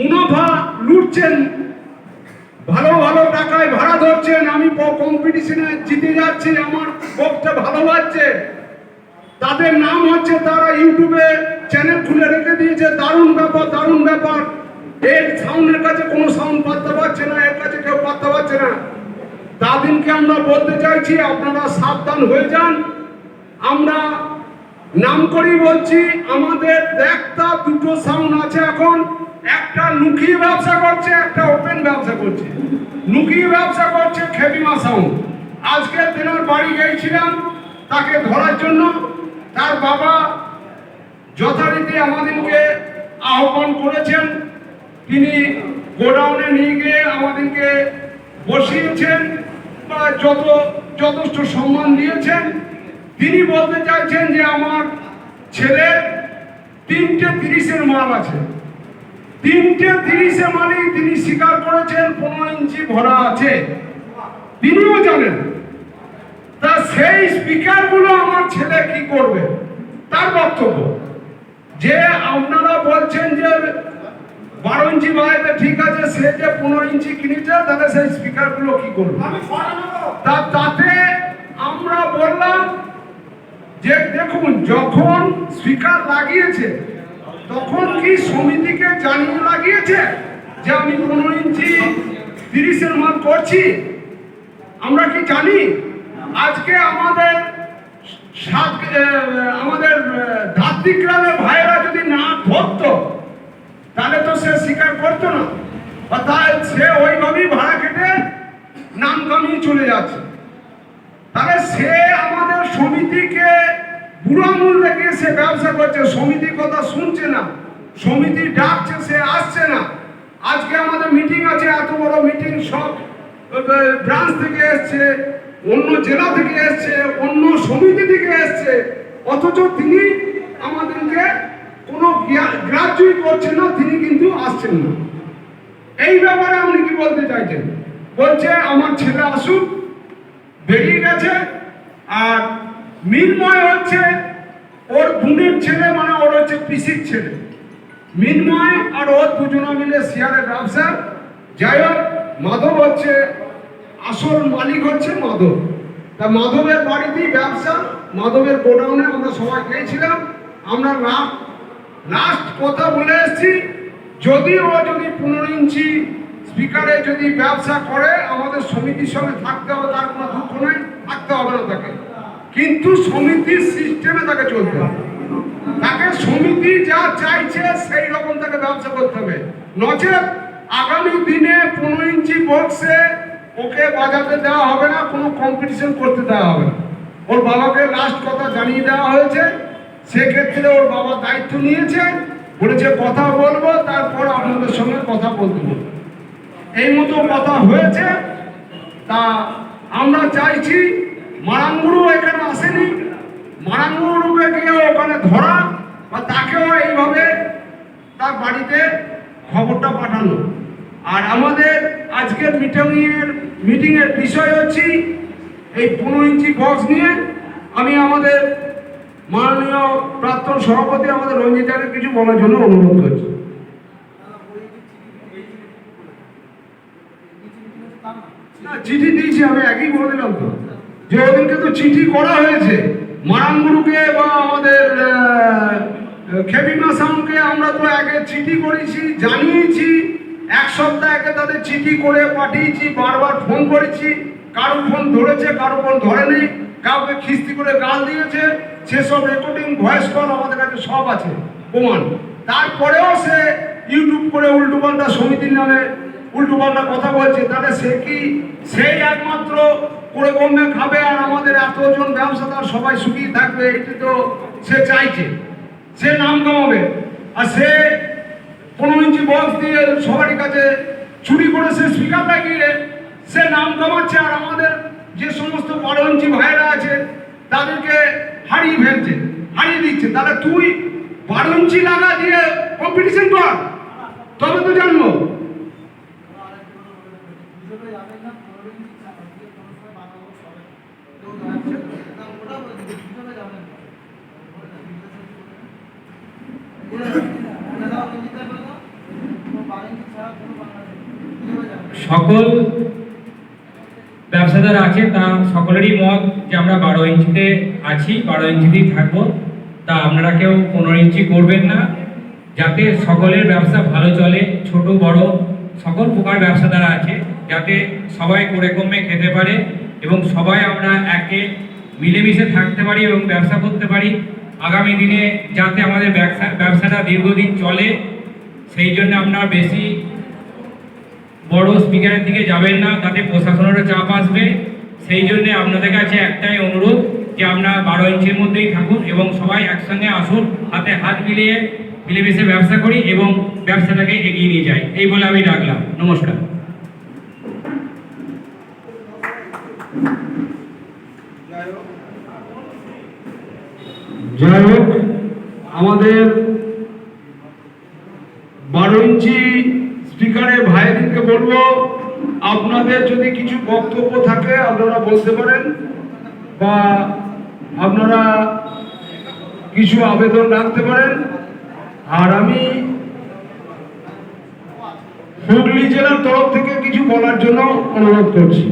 মুনাফা লুটছেন। ভালো ভালো টাকায় ভাড়া ধরছেন। আমি কম্পিটিশনে জিতে যাচ্ছি, আমার বক্তা ভালো বাজছে তাদের নাম হচ্ছে, তারা ইউটিউবে চ্যানেল খুলে রেখে দিয়েছে। দারুণ ব্যাপার দারুণ ব্যাপার। এর সাউন্ডের কাছে কোনো সাউন্ড পাত্তা পাচ্ছে না, এর কাছে কেউ পাত্তা পাচ্ছে না। তাদেরকে আমরা বলতে চাইছি, আপনারা সাবধান হয়ে যান। আমরা নাম করি বলছি, আমাদের একটা দুটো সাউন্ড আছে এখন। একটা লুকিয়ে ব্যবসা করছে, একটা ওপেন ব্যবসা করছে। লুকিয়ে ব্যবসা করছে খেপিমা সাউন্ড আজকে তেনার বাড়ি গিয়েছিলাম তাকে ধরার জন্য। তার বাবা যথারীতি আমাদেরকে আহ্বান করেছেন। তিনি গোডাউনে নিয়ে গিয়ে আমাদেরকে বসিয়েছেন বা যত, যথেষ্ট সম্মান দিয়েছেন। তিনি বলতে চাইছেন যে আমার ছেলে তিনটে তিরিশের মাল আছে। তিনটে তিরিশে মালই তিনি স্বীকার করেছেন পনেরো ইঞ্চি ভরা আছে। তিনিও জানেন তা সেই স্পিকারগুলো আমার ছেলে কি করবে? তার বক্তব্য। যে আপনারা বলছেন যে বারো ইঞ্চি বাড়াইতে ঠিক আছে সে যে পনেরো ইঞ্চি কিনেছে তাহলে সেই স্পিকারগুলো কি করবে? তা তাতে আমরা বললাম যে দেখুন যখন স্পিকার লাগিয়েছে তখন কি সমিতিকে জানিয়ে লাগিয়েছে যে আমি পনেরো ইঞ্চি তিরিশের মাল করছি? আমরা কি জানি? আজকে আমাদের আমাদের ধাত্রিক গ্রামের ভাইয়েরা যদি না ধরতো, তাহলে তো সে স্বীকার করতো না। অর্থাৎ সে ওইভাবেই ভাড়া কেটে নাম কামিয়ে চলে যাচ্ছে। তাহলে সে আমাদের সমিতিকে বুড়ো আঙুল দেখিয়ে সে ব্যবসা করছে সমিতির কথা শুনছে না, সমিতি ডাকছে, সে আসছে না। আজকে আমাদের মিটিং আছে, এত বড় মিটিং সব ব্রাঞ্চ থেকে এসছে, অন্য জেলা থেকে এসছে, অন্য সমিতি থেকে এসছে, অথচ তিনি আমাদেরকে কোনো গ্রাহ্যই করছেন না, তিনি কিন্তু আসছেন না। এই ব্যাপারে আপনি কি বলতে চাইছেন? বলছে, আমার ছেলে আসুক, বেরিয়ে গেছে, আর মিনময় হচ্ছে ওর বোনের ছেলে মানে ওর হচ্ছে পিসির ছেলে। মিনময় আর ওর দুজনে মিলে শেয়ারের ব্যবসা। যাই হোক, মাধব হচ্ছে আসল মালিক হচ্ছে মাধব। তা মাধবের বাড়িতেই ব্যবসা, মাধবের গোডাউনে আমরা সবাই গিয়েছিলাম। আমরা লাস্ট লাস্ট কথা বলে এসেছি যদি ও যদি পনেরো ইঞ্চি স্পিকারে যদি ব্যবসা করে, আমাদের সমিতির সঙ্গে থাকতে হবে, তার কোনো দুঃখ নেই, থাকতে হবে না তাকে। কিন্তু সমিতির সিস্টেমে তাকে চলতে হবে। তাকে সমিতি যা চাইছে সেই রকম তাকে ব্যবসা করতে হবে। নচেত আগামী দিনে পনেরো ইঞ্চি বক্সে ওকে বাজাতে দেওয়া হবে না, কোনো কম্পিটিশন করতে দেওয়া হবে না। ওর বাবাকে লাস্ট কথা জানিয়ে দেওয়া হয়েছে। সেক্ষেত্রে ওর বাবা দায়িত্ব নিয়েছে। বলেছে, কথা বলব, তারপর আপনাদের সঙ্গে কথা বলতে বলব। এই মতো কথা হয়েছে। তা আমরা চাইছি মারাঙ্গুরু এখানে আসেনি। মারাঙ্গুরুকে গিয়ে ওখানে ধরা বা তাকেও এইভাবে তার বাড়িতে খবরটা পাঠানো আর আমাদের আজকের মিটিংয়ের মিটিংয়ের বিষয় হচ্ছে এই পনেরো ইঞ্চি বক্স নিয়ে আমি আমাদের মাননীয় প্রাক্তন সভাপতি আমাদের রঞ্জিতাকে কিছু বলার জন্য অনুরোধ করছি। চিঠি দিয়েছি, আমি একই বলে দিলাম তো। যে ওদেরকে তো চিঠি করা হয়েছে, মারাঙ্গুরুকে বা আমাদের খেপিমা সাউন্ডকে আমরা তো আগে চিঠি করেছি, জানিয়েছি। এক সপ্তাহ আগে তাদের চিঠি করে পাঠিয়েছি, বারবার ফোন করেছি। কারও ফোন ধরেছে, কারও ফোন ধরেনি। কাউকে খিস্তি করে গাল দিয়েছে। সেসব রেকর্ডিং ভয়েস কল আমাদের কাছে সব আছে, প্রমাণ। তারপরেও সে ইউটিউব করে উল্টো পাল্টা সমিতির নামে উল্টো পাল্টা কথা বলছে। তাহলে সে কি? সেই একমাত্র করে কমবে খাবে আর আমাদের এতজন ব্যবসাদার সবাই সুখী থাকবে, এটি তো সে চাইছে। সে নাম কামাবে। আর সে পনেরো ইঞ্চি বক্স দিয়ে সবারই কাছে চুরি করে সে স্পিকার লাগিয়ে সে নাম কামাচ্ছে আর আমাদের যে সমস্ত বারো ইঞ্চি ভাইরা আছে, তাদেরকে হারিয়ে ফেলছে, হারিয়ে দিচ্ছে। তাহলে তুই বারো ইঞ্চি লাগা দিয়ে কম্পিটিশন কর। তবে তো যাবেন সকল ব্যবসাদার আছে, তা সকলেরই মত যে আমরা বারো ইঞ্চিতে আছি, বারো ইঞ্চিতেই থাকব। তা আপনারা কেউ পনেরো ইঞ্চি করবেন না। যাতে সকলের ব্যবসা ভালো চলে, ছোট, বড়, সকল প্রকার ব্যবসাদার আছে, যাতে সবাই করে কমে খেতে পারে এবং সবাই আমরা একে মিলেমিশে থাকতে পারি এবং ব্যবসা করতে পারি। আগামী দিনে যাতে আমাদের ব্যবসা, ব্যবসাটা দীর্ঘদিন চলে, সেই জন্য আপনারা বেশি বড় স্পিকারের দিকে যাবেন না, তাতে প্রশাসনেরও চাপ আসবে। সেই জন্য আপনাদের কাছে একটাই অনুরোধ যে আপনারা বারো ইঞ্চির মধ্যেই থাকুন এবং সবাই একসঙ্গে আসুন, হাতে হাত মিলিয়ে মিলেমিশে ব্যবসা করি এবং ব্যবসাটাকে এগিয়ে নিয়ে যাই। এই বলে আমি রাখলাম। নমস্কার। যাই হোক, আমাদের বারো ইঞ্চি স্পিকারের ভাইদেরকে বলব, আপনাদের যদি কিছু বক্তব্য থাকে, আপনারা বলতে পারেন বা আপনারা কিছু আবেদন রাখতে পারেন। আর আমি হুগলি জেলার তরফ থেকে কিছু বলার জন্য অনুরোধ করছি।